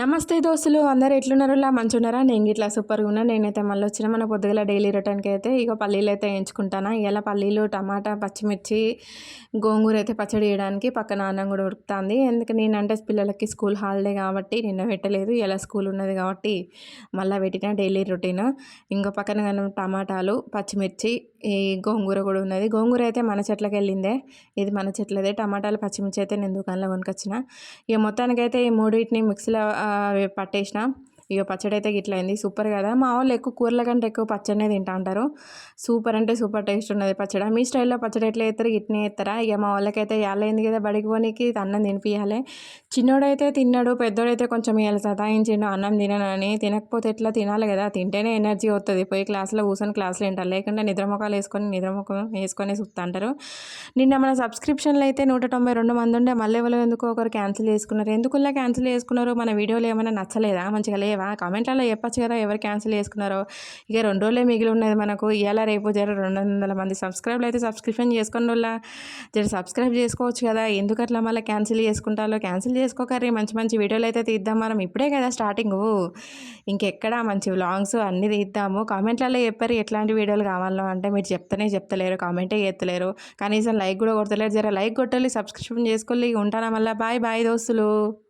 నమస్తే దోస్తులు అందరు ఎట్లున్నారు ఇలా మంచున్నారా నేను ఇట్లా సూపర్గా ఉన్నా నేనైతే మళ్ళీ వచ్చిన మన పొద్దుగల డైలీ రిటర్న్కి అయితే ఇక పల్లీలు అయితే ఎంచుకుంటాను ఇలా పల్లీలు టమాటా పచ్చిమిర్చి గోంగూర అయితే పచ్చడి వేయడానికి పక్కన అన్నం కూడా ఉడుకుతుంది. ఎందుకు? నేనంటే పిల్లలకి స్కూల్ హాలిడే కాబట్టి నిన్న పెట్టలేదు. ఇలా స్కూల్ ఉన్నది కాబట్టి మళ్ళీ పెట్టిన డైలీ రొటీన్. ఇంకో పక్కన కానీ టమాటాలు పచ్చిమిర్చి ఈ గోంగూర కూడా ఉన్నది. గోంగూర అయితే మన చెట్లకి వెళ్ళిందే. ఇది మన చెట్లదే. టమాటాలు పచ్చిమిర్చి అయితే నేను దుకాణంలో కొనుకొచ్చిన. ఇక మొత్తానికైతే ఈ మూడింటిని మిక్సీలో పట్టేసిన. ఇక పచ్చడి అయితే ఇట్లా అయింది. సూపర్ కదా. మా వాళ్ళు ఎక్కువ కూరల కంటే ఎక్కువ పచ్చడినే తింటా అంటారు. సూపర్ అంటే సూపర్ టేస్ట్ ఉన్నది పచ్చడి. మీ స్టైల్లో పచ్చడి ఎట్లా వేస్తారు ఇట్నే వేస్తారా ఇక మా వాళ్ళకైతే అయింది కదా బడికి పోనీకి. అన్నం తినిపించాలి చిన్నోడైతే తిన్నాడు పెద్దోడైతే కొంచెం ఇవాళ సతాయించిండు అన్నం తిననని తినకపోతే ఎట్లా తినాలి కదా? తింటేనే ఎనర్జీ వస్తుంది పోయి క్లాస్లో కూర్చొని క్లాస్లో వింటారు లేకుండా నిద్రముఖాలు వేసుకొని నిద్రముఖం వేసుకొని సుత్తంటారు నిన్న మన సబ్స్క్రిప్షన్లు అయితే నూట తొంభై రెండు మంది ఉండే. మళ్ళీ ఎవరు ఎందుకు ఒకరు క్యాన్సిల్ చేసుకున్నారు. ఎందుకులా క్యాన్సిల్ చేసుకున్నారు? మన వీడియోలు ఏమైనా నచ్చలేదా? మంచిగా లేవా? లేవా కామెంట్లలో చెప్పచ్చు కదా ఎవరు క్యాన్సిల్ చేసుకున్నారో. ఇక రెండు రోజులే మిగిలి ఉన్నది మనకు. ఇవాళ రేపు జర రెండు వందల మంది సబ్స్క్రైబ్లు అయితే సబ్స్క్రిప్షన్ చేసుకున్న జర సబ్స్క్రైబ్ చేసుకోవచ్చు కదా. ఎందుకు అట్లా మళ్ళీ క్యాన్సిల్ చేసుకుంటారో? క్యాన్సిల్ చేసుకోకర్రీ. మంచి మంచి వీడియోలు అయితే తీద్దాం మనం. ఇప్పుడే కదా స్టార్టింగ్. ఇంకెక్కడ మంచి వ్లాగ్స్ అన్నీ తీద్దాము. కామెంట్లలో చెప్పారు ఎట్లాంటి వీడియోలు కావాలో అంటే మీరు చెప్తేనే చెప్తలేరు కామెంటే చేస్తలేరు. కనీసం లైక్ కూడా కొడతలేరు. జర లైక్ కొట్టాలి సబ్స్క్రిప్షన్ చేసుకోవాలి ఉంటానా మళ్ళీ? బాయ్ బాయ్ దోస్తులు.